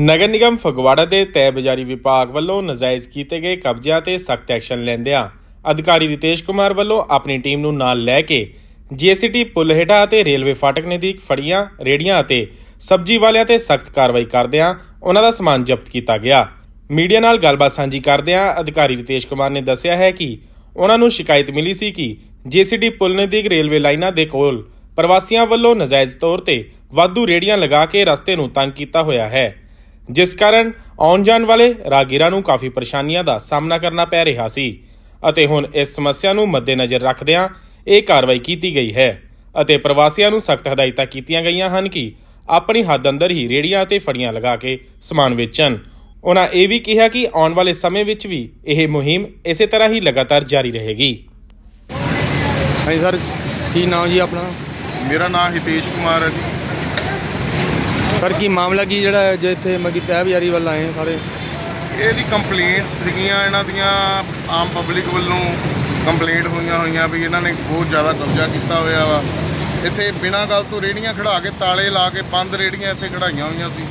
ਨਗਰ ਨਿਗਮ ਫਗਵਾੜਾ ਦੇ ਤੈ ਬਜ਼ਾਰੀ ਵਿਭਾਗ ਵੱਲੋਂ ਨਜਾਇਜ਼ ਕੀਤੇ ਗਏ ਕਬਜ਼ਿਆਂ ਤੇ ਸਖਤ ਐਕਸ਼ਨ ਲੈਂਦਿਆਂ ਅਧਿਕਾਰੀ ਰਿਤੇਸ਼ ਕੁਮਾਰ ਵੱਲੋਂ ਆਪਣੀ ਟੀਮ ਨੂੰ ਨਾਲ ਲੈ ਕੇ ਜੀਐਸਟੀ ਪੁੱਲ ਹੇਠਾਂ ਅਤੇ ਰੇਲਵੇ ਫਾਟਕ ਨਜ਼ਦੀਕ ਫੜੀਆਂ, ਰੇੜੀਆਂ ਅਤੇ ਸਬਜ਼ੀ ਵਾਲਿਆਂ ਤੇ ਸਖਤ ਕਾਰਵਾਈ ਕਰਦਿਆਂ ਉਹਨਾਂ ਦਾ ਸਮਾਨ ਜ਼ਬਤ ਕੀਤਾ ਗਿਆ। ਮੀਡੀਆ ਨਾਲ ਗੱਲਬਾਤ ਸਾਂਝੀ ਕਰਦਿਆਂ ਅਧਿਕਾਰੀ ਰਿਤੇਸ਼ ਕੁਮਾਰ ਨੇ ਦੱਸਿਆ ਹੈ ਕਿ ਉਹਨਾਂ ਨੂੰ ਸ਼ਿਕਾਇਤ ਮਿਲੀ ਸੀ ਕਿ ਜੀਸੀਡੀ ਪੁਲ ਨਜ਼ਦੀਕ ਰੇਲਵੇ ਲਾਈਨਾਂ ਦੇ ਕੋਲ ਪ੍ਰਵਾਸੀਆਂ ਵੱਲੋਂ ਨਜਾਇਜ਼ ਤੌਰ ਤੇ ਵਾਧੂ ਰੇੜੀਆਂ ਲਗਾ ਕੇ ਰਸਤੇ ਨੂੰ ਤੰਗ ਕੀਤਾ ਹੋਇਆ ਹੈ। ਜਿਸ ਕਾਰਨ ਆਉਣ ਜਾਣ ਵਾਲੇ ਰਾਗੀਰਾਂ ਨੂੰ ਕਾਫੀ ਪਰੇਸ਼ਾਨੀਆਂ ਦਾ ਸਾਹਮਣਾ ਕਰਨਾ ਪੈ ਰਿਹਾ ਸੀ। ਅਤੇ ਹੁਣ ਇਸ ਸਮੱਸਿਆ ਨੂੰ ਮੱਦੇਨਜ਼ਰ ਰੱਖਦਿਆਂ ਇਹ ਕਾਰਵਾਈ ਕੀਤੀ ਗਈ ਹੈ ਅਤੇ ਪ੍ਰਵਾਸੀਆਂ ਨੂੰ ਸਖਤ ਹਦਾਇਤਾਂ ਕੀਤੀਆਂ ਗਈਆਂ ਹਨ ਕਿ ਆਪਣੀ ਹੱਦ ਅੰਦਰ ਹੀ ਰੇੜੀਆਂ ਅਤੇ ਫੜੀਆਂ ਲਗਾ ਕੇ ਸਮਾਨ ਵੇਚਣ। ਉਹਨਾਂ ਇਹ ਵੀ ਕਿਹਾ ਕਿ ਆਉਣ ਵਾਲੇ ਸਮੇਂ ਵਿੱਚ ਵੀ ਇਹ ਮੁਹਿੰਮ ਇਸੇ ਤਰ੍ਹਾਂ ਹੀ ਲਗਾਤਾਰ ਜਾਰੀ ਰਹੇਗੀ। ਹਾਂਜੀ ਸਰ ਕੀ ਨਾਮ ਜੀ ਆਪਣਾ? ਮੇਰਾ ਨਾਮ ਹਿਤੇਸ਼ ਕੁਮਾਰ ਹੈ ਜੀ। ਸਰ, ਕੀ ਮਾਮਲਾ ਕੀ ਜਿਹੜਾ ਜੇ ਇੱਥੇ ਮਗੀ ਤਹਿ ਬਜ਼ਾਰੀ ਵੱਲ ਆਏ ਹਾਂ ਸਾਰੇ? ਇਹ ਜੀ ਕੰਪਲੇਂਟਸ ਸੀਗੀਆਂ, ਇਹਨਾਂ ਦੀਆਂ ਆਮ ਪਬਲਿਕ ਵੱਲੋਂ ਕੰਪਲੇਂਟ ਹੋਈਆਂ ਹੋਈਆਂ ਵੀ ਇਹਨਾਂ ਨੇ ਬਹੁਤ ਜ਼ਿਆਦਾ ਕਬਜ਼ਾ ਕੀਤਾ ਹੋਇਆ ਵਾ। ਇੱਥੇ ਬਿਨਾਂ ਗੱਲ ਤੋਂ ਰੇੜੀਆਂ ਖੜਾ ਕੇ ਤਾਲੇ ਲਾ ਕੇ ਬੰਦ ਰੇੜੀਆਂ ਇੱਥੇ ਖੜਾਈਆਂ ਹੋਈਆਂ ਸੀ।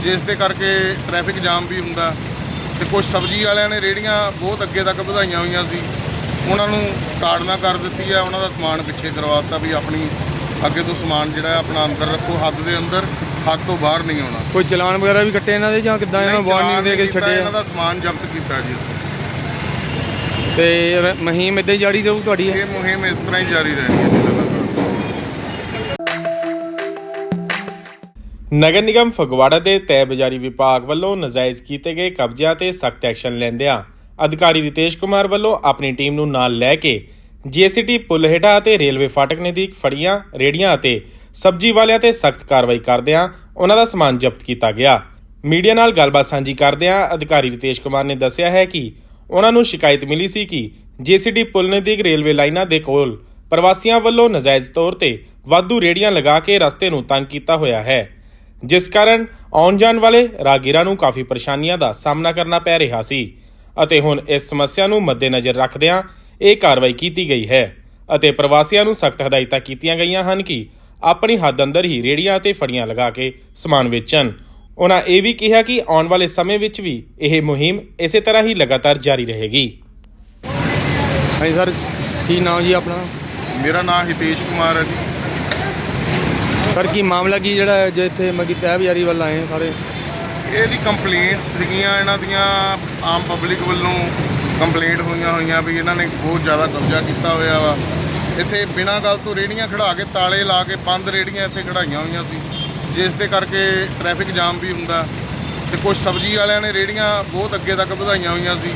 ਜਿਸ ਦੇ ਕਰਕੇ ਟ੍ਰੈਫਿਕ ਜਾਮ ਵੀ ਹੁੰਦਾ। ਤੇ ਕੁਝ ਸਬਜ਼ੀ ਵਾਲਿਆਂ ਨੇ ਰੇੜੀਆਂ ਬਹੁਤ ਅੱਗੇ ਤੱਕ ਵਧਾਈਆਂ ਹੋਈਆਂ ਸੀ। ਉਹਨਾਂ ਨੂੰ ਤਾੜਨਾ ਕਰ ਦਿੱਤੀ ਆ, ਉਹਨਾਂ ਦਾ ਸਮਾਨ ਪਿੱਛੇ ਕਰਵਾ ਦਿੱਤਾ ਵੀ ਆਪਣੀ ਅੱਗੇ ਤੋਂ ਸਮਾਨ ਜਿਹੜਾ ਆਪਣਾ ਅੰਦਰ ਰੱਖੋ ਹੱਦ ਦੇ ਅੰਦਰ। ਹੱਦ ਤੋਂ ਬਾਹਰ ਨਹੀਂ ਆਉਣਾ। ਕੋਈ ਚਲਾਨ ਵਗੈਰਾ ਵੀ ਕੱਟੇ ਇਹਨਾਂ ਦੇ ਜਾਂ ਕਿੱਦਾਂ ਇਹਨਾਂ ਚਲਾਨ ਵਾਰਨਿੰਗ ਦੇ ਕੇ ਛੱਡੇ ਇਹਨਾਂ ਦਾ ਸਮਾਨ ਜ਼ਬਤ ਕੀਤਾ ਜੀ ਅਸੀਂ। ਤੇ ਰ- ਮੁਹਿੰਮ ਇੱਦਾਂ ਹੀ ਜਾਰੀ ਰਹੂ ਤੁਹਾਡੀ? ਇਹ ਇਹ ਮੁਹਿੰਮ ਇਸ ਤਰ੍ਹਾਂ ਹੀ ਜਾਰੀ ਰਹਿਣੀ ਹੈ ਜੀ ਲਗਾਤਾਰ। ਨਗਰ ਨਿਗਮ ਫਗਵਾੜਾ ਦੇ ਤੈ ਬਜ਼ਾਰੀ ਵਿਭਾਗ ਵੱਲੋਂ ਨਜਾਇਜ਼ ਕੀਤੇ ਗਏ ਕਬਜ਼ਿਆਂ ਤੇ ਸਖਤ ਐਕਸ਼ਨ ਲੈਂਦਿਆਂ ਅਧਿਕਾਰੀ ਰਿਤੇਸ਼ ਕੁਮਾਰ ਵੱਲੋਂ ਆਪਣੀ ਟੀਮ ਨੂੰ ਨਾਲ ਲੈ ਕੇ ਜੀਐਸਟੀ ਪੁੱਲ ਹੇਠਾਂ ਅਤੇ ਰੇਲਵੇ ਫਾਟਕ ਨਜ਼ਦੀਕ ਫੜੀਆਂ ਰੇੜੀਆਂ ਅਤੇ ਸਬਜ਼ੀ ਵਾਲਿਆਂ ਤੇ ਸਖਤ ਕਾਰਵਾਈ ਕਰਦਿਆਂ ਉਹਨਾਂ ਦਾ ਸਮਾਨ ਜ਼ਬਤ ਕੀਤਾ ਗਿਆ। ਮੀਡੀਆ ਨਾਲ ਗੱਲਬਾਤ ਸਾਂਝੀ ਕਰਦਿਆਂ ਅਧਿਕਾਰੀ ਰਿਤੇਸ਼ ਕੁਮਾਰ ਨੇ ਦੱਸਿਆ ਹੈ ਕਿ ਉਹਨਾਂ ਨੂੰ ਸ਼ਿਕਾਇਤ ਮਿਲੀ ਸੀ ਕਿ ਜੀਸੀਡੀ ਪੁਲ ਨਜ਼ਦੀਕ ਰੇਲਵੇ ਲਾਈਨਾਂ ਦੇ ਕੋਲ ਪ੍ਰਵਾਸੀਆਂ ਵੱਲੋਂ ਨਜਾਇਜ਼ ਤੌਰ ਤੇ ਵਾਧੂ ਰੇੜੀਆਂ ਲਗਾ ਕੇ ਰਸਤੇ ਨੂੰ ਤੰਗ ਕੀਤਾ ਹੋਇਆ ਹੈ। ਜਿਸ ਕਾਰਨ ਆਉਣ ਜਾਣ ਵਾਲੇ ਰਾਗੀਰਾਂ ਨੂੰ ਕਾਫੀ ਪਰੇਸ਼ਾਨੀਆਂ ਦਾ ਸਾਹਮਣਾ ਕਰਨਾ ਪੈ ਰਿਹਾ ਸੀ ਅਤੇ ਹੁਣ ਇਸ ਸਮੱਸਿਆ ਨੂੰ ਮੱਦੇਨਜ਼ਰ ਰੱਖਦਿਆਂ ਇਹ ਕਾਰਵਾਈ ਕੀਤੀ ਗਈ ਹੈ ਅਤੇ ਪ੍ਰਵਾਸੀਆਂ ਨੂੰ ਸਖਤ ਹਦਾਇਤਾਂ ਕੀਤੀਆਂ ਗਈਆਂ ਹਨ ਕਿ ਆਪਣੀ ਹੱਦ ਅੰਦਰ ਹੀ ਰੇੜੀਆਂ ਅਤੇ ਫੜੀਆਂ ਲਗਾ ਕੇ ਸਮਾਨ ਵੇਚਣ। ਉਹਨਾਂ ਇਹ ਵੀ ਕਿਹਾ ਕਿ ਆਉਣ ਵਾਲੇ ਸਮੇਂ ਵਿੱਚ ਵੀ ਇਹ ਮੁਹਿੰਮ ਇਸੇ ਤਰ੍ਹਾਂ ਹੀ ਲਗਾਤਾਰ ਜਾਰੀ ਰਹੇਗੀ। ਹਾਂਜੀ ਸਰ ਕੀ ਨਾਮ ਜੀ ਆਪਣਾ? ਮੇਰਾ ਨਾਮ ਹਿਤੇਸ਼ ਕੁਮਾਰ ਹੈ ਜੀ। ਸਰ ਕੀ ਮਾਮਲਾ ਕੀ ਜਿਹੜਾ ਹੈ, ਜੇ ਇੱਥੇ ਮਗੀ ਤਹਿ ਬਜ਼ਾਰੀ ਵੱਲ ਆਏ ਸਾਰੇ? ਇਹ ਜੀ ਕੰਪਲੇਂਟਸ ਸੀਗੀਆਂ ਇਹਨਾਂ ਦੀਆਂ ਆਮ ਪਬਲਿਕ ਵੱਲੋਂ ਕੰਪਲੇਂਟ ਹੋਈਆਂ ਹੋਈਆਂ ਵੀ ਇਹਨਾਂ ਨੇ ਬਹੁਤ ਜ਼ਿਆਦਾ ਕਬਜ਼ਾ ਕੀਤਾ ਹੋਇਆ ਵਾ। ਇੱਥੇ ਬਿਨਾਂ ਗੱਲ ਤੋਂ ਰੇੜੀਆਂ ਖੜਾ ਕੇ ਤਾਲੇ ਲਾ ਕੇ ਬੰਦ ਰੇੜੀਆਂ ਇੱਥੇ ਖੜਾਈਆਂ ਹੋਈਆਂ ਸੀ। ਜਿਸ ਦੇ ਕਰਕੇ ਟ੍ਰੈਫਿਕ ਜਾਮ ਵੀ ਹੁੰਦਾ। ਤੇ ਕੁਝ ਸਬਜ਼ੀ ਵਾਲਿਆਂ ਨੇ ਰੇੜੀਆਂ ਬਹੁਤ ਅੱਗੇ ਤੱਕ ਵਧਾਈਆਂ ਹੋਈਆਂ ਸੀ।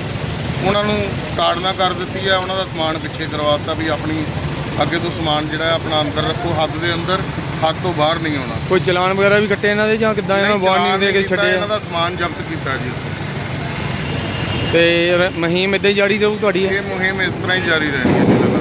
ਉਹਨਾਂ ਨੂੰ ਤਾੜਨਾ ਕਰ ਦਿੱਤੀ ਹੈ ਉਹਨਾਂ ਦਾ ਸਮਾਨ ਪਿੱਛੇ ਕਰਵਾ ਦਿੱਤਾ ਵੀ ਆਪਣੀ ਅੱਗੇ ਤੋਂ ਸਮਾਨ ਜਿਹੜਾ ਆਪਣਾ ਅੰਦਰ ਰੱਖੋ ਹੱਦ ਦੇ ਅੰਦਰ ਹੱਦ ਤੋਂ ਬਾਹਰ ਨਹੀਂ ਆਉਣਾ। ਕੋਈ ਚਲਾਨ ਵਗੈਰਾ ਵੀ ਕੱਟੇ ਇਹਨਾਂ ਦੇ ਜਾਂ ਕਿੱਦਾਂ ਇਹਨਾਂ ਵਾਰਨਿੰਗ ਦੇ ਕੇ ਛੱਡੇ ਇਹਨਾਂ ਦਾ ਸਮਾਨ ਜ਼ਬਤ ਕੀਤਾ ਜੀ। ਤੇ ਮੁਹਿੰਮ ਇੱਦਾਂ ਹੀ ਜਾਰੀ ਰਹੂ ਤੁਹਾਡੀ? ਇਹ ਮੁਹਿੰਮ ਇਸ ਤਰ੍ਹਾਂ ਹੀ ਜਾਰੀ ਰਹਿਣੀ ਹੈ ਜੀ। ਲਗਾਤਾਰ